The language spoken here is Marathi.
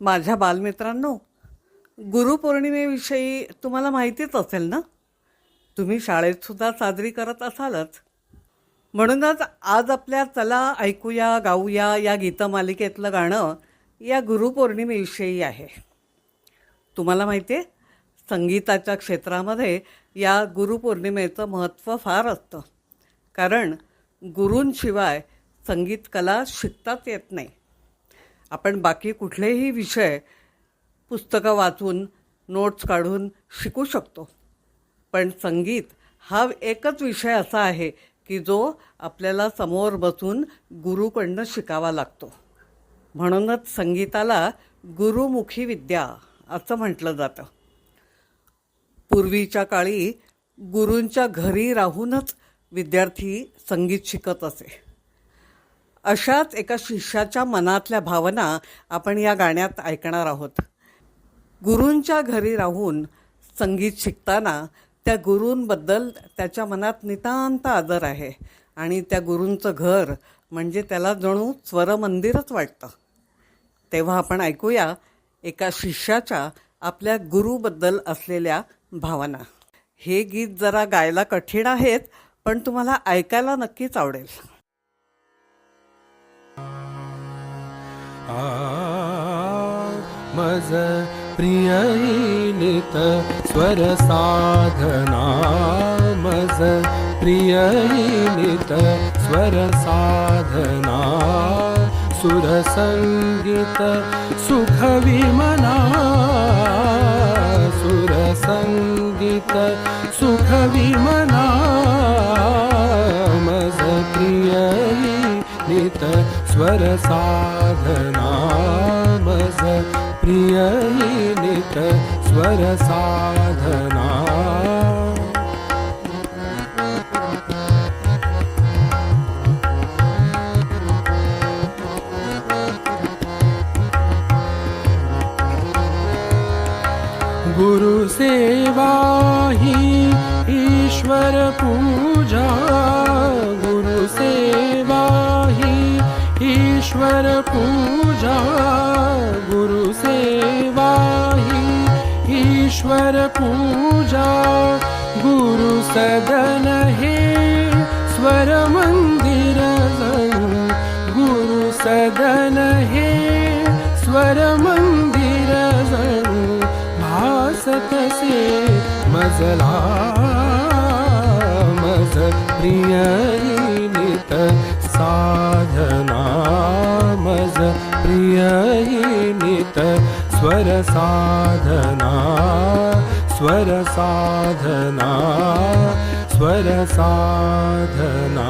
माझ्या बालमित्रांनो गुरुपौर्णिमेविषयी तुम्हाला माहितीच असेल ना? तुम्ही शाळेतसुद्धा साजरी करत असालच. म्हणूनच आज आपल्या चला ऐकूया गाऊया या गीतमालिकेतलं गाणं या गुरुपौर्णिमेविषयी आहे. तुम्हाला माहिती आहे संगीताच्या क्षेत्रामध्ये या गुरुपौर्णिमेचं महत्त्व फार असतं. कारण गुरूंशिवाय संगीत कला शिकताच येत नाही. आपण बाकी कुठलेही विषय पुस्तकं वाचून नोट्स काढून शिकू शकतो. पण संगीत हा एकच विषय असा आहे की जो आपल्याला समोर बसून गुरुकडनं शिकावा लागतो. म्हणूनच संगीताला गुरुमुखी विद्या असं म्हटलं जातं. पूर्वीच्या काळी गुरूंच्या घरी राहूनच विद्यार्थी संगीत शिकत असे. अशाच एका शिष्याच्या मनातल्या भावना आपण या गाण्यात ऐकणार आहोत. गुरूंच्या घरी राहून संगीत शिकताना त्या गुरूंबद्दल त्याच्या मनात नितांत आदर आहे आणि त्या गुरूंचं घर म्हणजे त्याला जणू स्वरमंदिरच वाटतं. तेव्हा आपण ऐकूया एका शिष्याच्या आपल्या गुरुबद्दल असलेल्या भावना. हे गीत जरा गायला कठीण आहेत पण तुम्हाला ऐकायला नक्कीच आवडेल. मज प्रिय स्वर साधना मज प्रिय स्वर साधना सुरसङ्गीत सुखविमना सुरसङ्गीत सुखविमना मज मना प्रिय नित स्वर साधना मज प्रियई नित स्वर साधना। गुरु सेवा ही ईश्वर पूजा ईश्वर पूजा गुरु हि ईश्वर पूजा गुरु सदन हे स्वर मन्दरज गुरु सदन हे स्वर भासत से मजला नित स्वर साधना स्वर साधना स्वर साधना